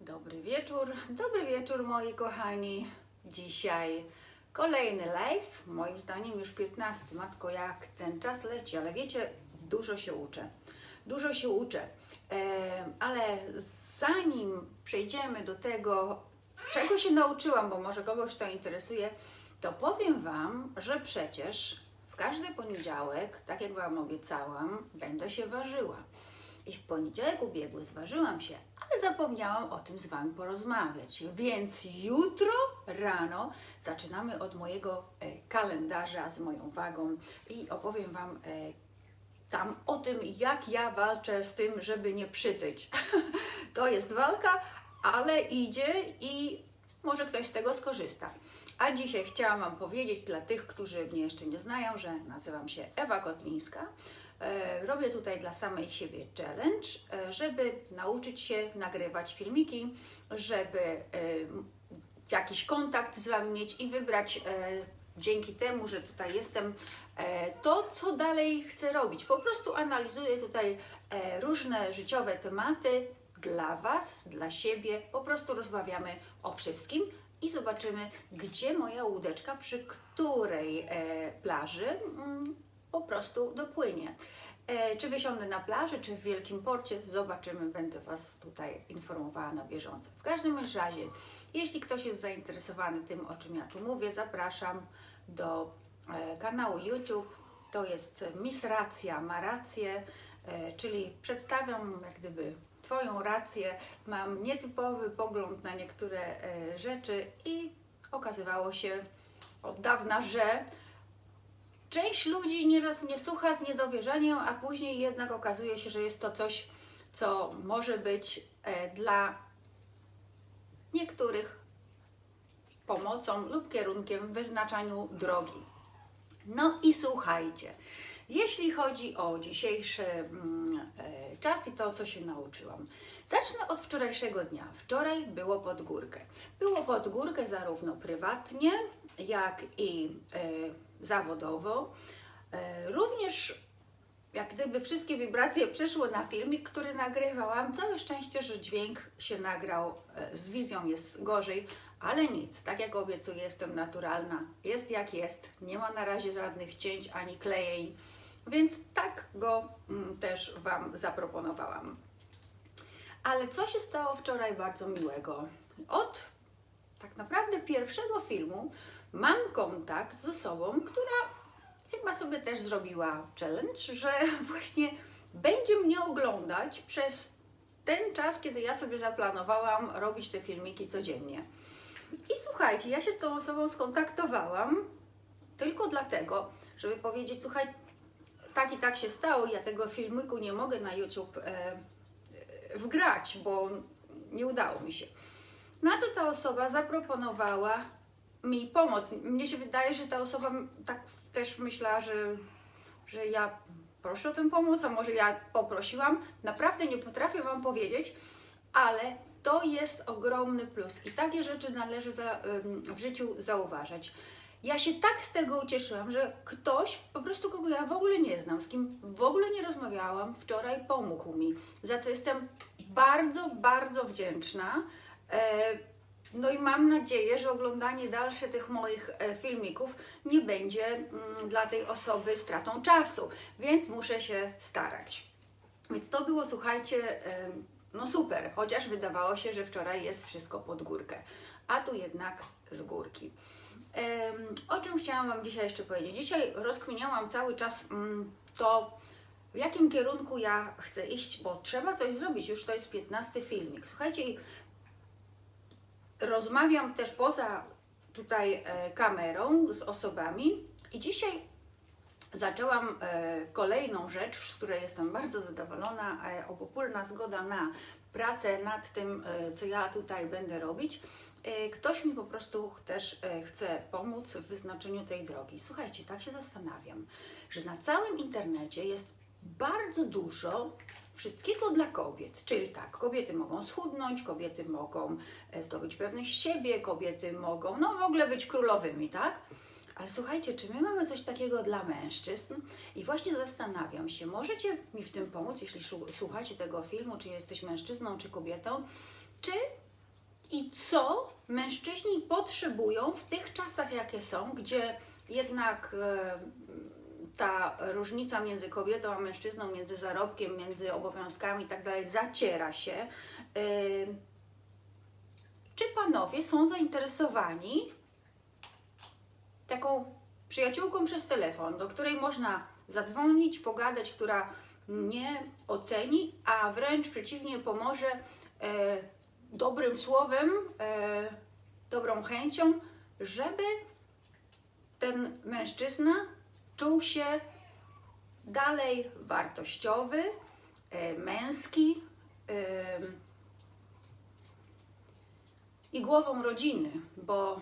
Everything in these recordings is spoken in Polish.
Dobry wieczór, dobry wieczór moi kochani. Dzisiaj kolejny live, moim zdaniem już 15. Matko, jak ten czas leci, ale wiecie, dużo się uczę. Dużo się uczę. E, ale zanim przejdziemy do tego, czego się nauczyłam, bo może kogoś to interesuje, to powiem Wam, że przecież w każdy poniedziałek, tak jak Wam obiecałam, będę się ważyła. I w poniedziałek ubiegły zważyłam się, ale zapomniałam o tym z Wami porozmawiać. Więc jutro rano zaczynamy od mojego e, kalendarza z moją wagą i opowiem Wam e, tam o tym, jak ja walczę z tym, żeby nie przytyć. to jest walka, ale idzie i może ktoś z tego skorzysta. A dzisiaj chciałam Wam powiedzieć dla tych, którzy mnie jeszcze nie znają, że nazywam się Ewa Kotlińska. E, Robię tutaj dla samej siebie challenge, e, żeby nauczyć się nagrywać filmiki, żeby e, jakiś kontakt z Wami mieć i wybrać dzięki temu, że tutaj jestem, to co dalej chcę robić. Po prostu analizuję tutaj różne życiowe tematy dla Was, dla siebie. Po prostu rozmawiamy o wszystkim i zobaczymy, gdzie moja łódeczka, przy której plaży mm, po prostu dopłynie. E, Czy wysiądę na plaży, czy w Wielkim Porcie, zobaczymy, będę Was tutaj informowała na bieżąco. W każdym razie, jeśli ktoś jest zainteresowany tym, o czym ja tu mówię, zapraszam do e, kanału YouTube. To jest Miss Racja ma rację, e, czyli przedstawiam jak gdyby Twoją rację. Mam nietypowy pogląd na niektóre rzeczy i okazywało się od dawna, że Część ludzi nieraz mnie słucha z niedowierzaniem, a później jednak okazuje się, że jest to coś, co może być e, dla niektórych pomocą lub kierunkiem w wyznaczaniu drogi. No i słuchajcie, jeśli chodzi o dzisiejszy mm, e, czas i to, co się nauczyłam. Zacznę od wczorajszego dnia. Wczoraj było pod górkę. Było pod górkę zarówno prywatnie, jak i e, zawodowo. E, również jak gdyby wszystkie wibracje przeszły na filmik, który nagrywałam. Całe szczęście, że dźwięk się nagrał, e, z wizją jest gorzej, ale nic. Tak jak obiecuję, jestem naturalna. Jest jak jest. Nie ma na razie żadnych cięć ani klejeń, więc tak go mm, też Wam zaproponowałam. Ale co się stało wczoraj bardzo miłego? Od tak naprawdę pierwszego filmu mam kontakt z osobą, która chyba sobie też zrobiła challenge, że właśnie będzie mnie oglądać przez ten czas, kiedy ja sobie zaplanowałam robić te filmiki codziennie. I słuchajcie, ja się z tą osobą skontaktowałam tylko dlatego, żeby powiedzieć, słuchaj, tak i tak się stało, ja tego filmiku nie mogę na YouTube e, e, wgrać, bo nie udało mi się. Na co ta osoba zaproponowała mi pomoc. Mnie się wydaje, że ta osoba tak też myślała, że, że ja proszę o tę pomoc, a może ja poprosiłam. Naprawdę nie potrafię Wam powiedzieć, ale to jest ogromny plus i takie rzeczy należy za, w życiu zauważać. Ja się tak z tego ucieszyłam, że ktoś, po prostu kogo ja w ogóle nie znam, z kim w ogóle nie rozmawiałam, wczoraj pomógł mi, za co jestem bardzo, bardzo wdzięczna. No i mam nadzieję, że oglądanie dalsze tych moich e, filmików nie będzie mm, dla tej osoby stratą czasu, więc muszę się starać. Więc to było, słuchajcie, no super, chociaż wydawało się, że wczoraj jest wszystko pod górkę, a tu jednak z górki. O czym chciałam Wam dzisiaj jeszcze powiedzieć? Dzisiaj rozkminiałam cały czas mm, to, w jakim kierunku ja chcę iść, bo trzeba coś zrobić. Już to jest 15 filmik. Słuchajcie, rozmawiam też poza tutaj e, kamerą z osobami i dzisiaj zaczęłam e, kolejną rzecz, z której jestem bardzo zadowolona, obopólna zgoda na pracę nad tym, e, co ja tutaj będę robić. Ktoś mi po prostu też chce pomóc w wyznaczeniu tej drogi. Słuchajcie, tak się zastanawiam, że na całym internecie jest bardzo dużo wszystkiego dla kobiet. Czyli tak, kobiety mogą schudnąć, kobiety mogą e, zdobyć pewność siebie, kobiety mogą, no w ogóle być królowymi, tak? Ale słuchajcie, czy my mamy coś takiego dla mężczyzn? I właśnie zastanawiam się, możecie mi w tym pomóc, jeśli słuchacie tego filmu, czy jesteś mężczyzną, czy kobietą, czy i co mężczyźni potrzebują w tych czasach, jakie są, gdzie jednak e, ta różnica między kobietą a mężczyzną, między zarobkiem, między obowiązkami i tak zaciera się. Czy panowie są zainteresowani taką przyjaciółką przez telefon, do której można zadzwonić, pogadać, która nie oceni, a wręcz przeciwnie pomoże e, dobrym słowem, e, dobrą chęcią, żeby ten mężczyzna czuł się dalej wartościowy, e, męski e, i głową rodziny, bo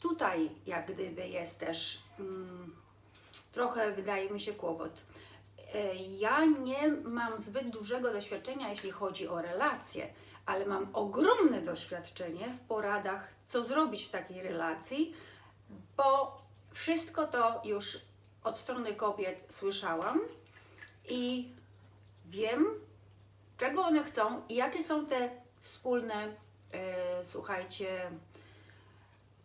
tutaj jak gdyby jest też mm, trochę wydaje mi się kłopot. E, Ja nie mam zbyt dużego doświadczenia, jeśli chodzi o relacje, ale mam ogromne doświadczenie w poradach, co zrobić w takiej relacji, bo wszystko to już od strony kobiet słyszałam i wiem, czego one chcą i jakie są te wspólne, e, słuchajcie,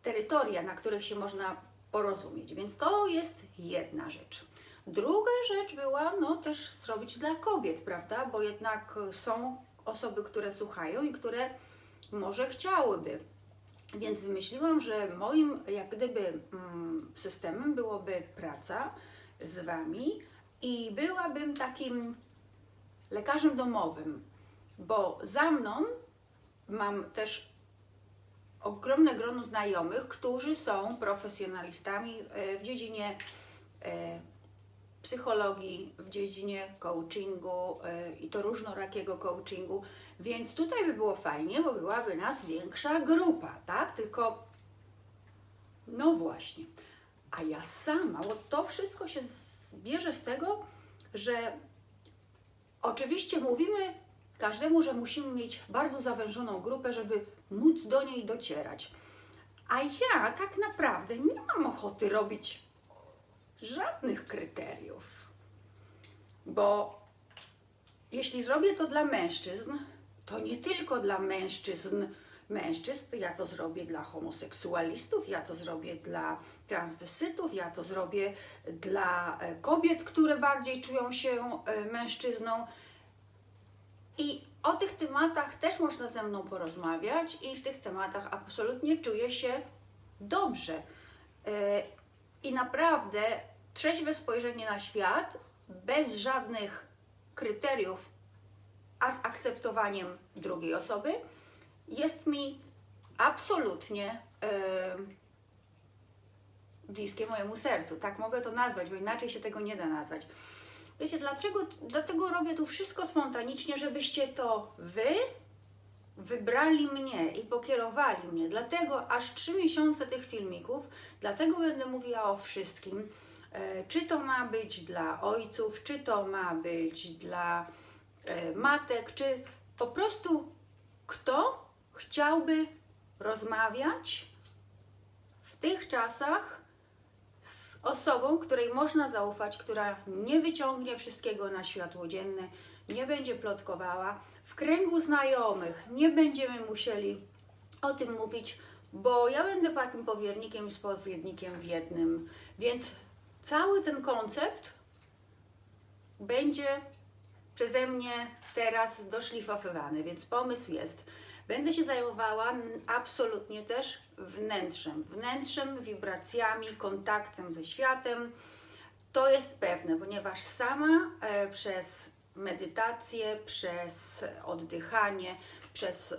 terytoria, na których się można porozumieć. Więc to jest jedna rzecz. Druga rzecz była, no też zrobić dla kobiet, prawda? Bo jednak są osoby, które słuchają i które może chciałyby. Więc wymyśliłam, że moim jak gdyby mm, systemem byłoby praca z Wami i byłabym takim lekarzem domowym, bo za mną mam też ogromne grono znajomych, którzy są profesjonalistami e, w dziedzinie e, psychologii, w dziedzinie coachingu e, i to różnorakiego coachingu, więc tutaj by było fajnie, bo byłaby nas większa grupa, tak? Tylko, no właśnie, a ja sama, bo to wszystko się bierze z tego, że oczywiście mówimy każdemu, że musimy mieć bardzo zawężoną grupę, żeby móc do niej docierać. A ja tak naprawdę nie mam ochoty robić żadnych kryteriów. Bo jeśli zrobię to dla mężczyzn, to nie tylko dla mężczyzn, mężczyzn, ja to zrobię dla homoseksualistów, ja to zrobię dla transwesytów, ja to zrobię dla e, kobiet, które bardziej czują się e, mężczyzną. I o tych tematach też można ze mną porozmawiać i w tych tematach absolutnie czuję się dobrze. E, I naprawdę trzeźwe spojrzenie na świat, bez żadnych kryteriów, a z akceptowaniem drugiej osoby, jest mi absolutnie e, bliskie mojemu sercu. Tak mogę to nazwać, bo inaczej się tego nie da nazwać. Wiecie, dlaczego, dlatego robię tu wszystko spontanicznie, żebyście to wy wybrali mnie i pokierowali mnie. Dlatego aż trzy miesiące tych filmików, dlatego będę mówiła o wszystkim. E, Czy to ma być dla ojców, czy to ma być dla matek, czy po prostu kto chciałby rozmawiać w tych czasach z osobą, której można zaufać, która nie wyciągnie wszystkiego na światło dzienne, nie będzie plotkowała. W kręgu znajomych nie będziemy musieli o tym mówić, bo ja będę takim powiernikiem i spowiednikiem w jednym. Więc cały ten koncept będzie przeze mnie teraz doszlifowywany, więc pomysł jest. Będę się zajmowała absolutnie też wnętrzem, wnętrzem, wibracjami, kontaktem ze światem. To jest pewne, ponieważ sama e, przez medytację, przez oddychanie, przez y,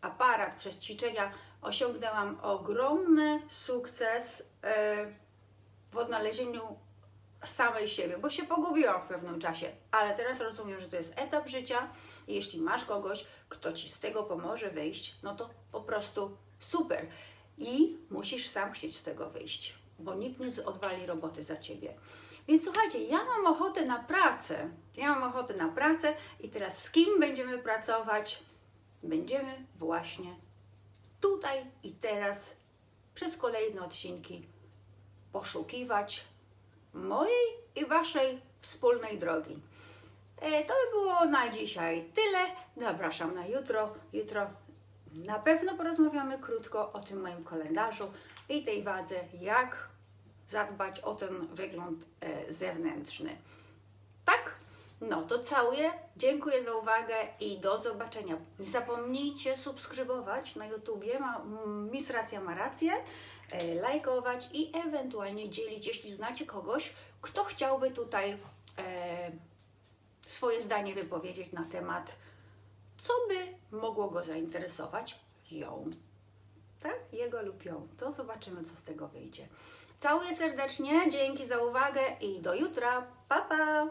aparat, przez ćwiczenia osiągnęłam ogromny sukces y, w odnalezieniu samej siebie, bo się pogubiłam w pewnym czasie, ale teraz rozumiem, że to jest etap życia i jeśli masz kogoś, kto ci z tego pomoże wyjść, no to po prostu super. I musisz sam chcieć z tego wyjść, bo nikt nie odwali roboty za ciebie. Więc słuchajcie, ja mam ochotę na pracę. Ja mam ochotę na pracę i teraz z kim będziemy pracować? Będziemy właśnie tutaj i teraz przez kolejne odcinki poszukiwać mojej i Waszej wspólnej drogi. E, to by było na dzisiaj tyle. Zapraszam na jutro. Jutro Na pewno porozmawiamy krótko o tym moim kalendarzu i tej wadze, jak zadbać o ten wygląd e, zewnętrzny. Tak? No to całuję, dziękuję za uwagę i do zobaczenia. Nie zapomnijcie subskrybować na YouTubie, ma, m, Miss Racja ma rację, lajkować i ewentualnie dzielić, jeśli znacie kogoś, kto chciałby tutaj e, swoje zdanie wypowiedzieć na temat, co by mogło go zainteresować, ją. Tak? Jego lub ją. To zobaczymy, co z tego wyjdzie. Całuję serdecznie, dzięki za uwagę i do jutra. Pa, pa!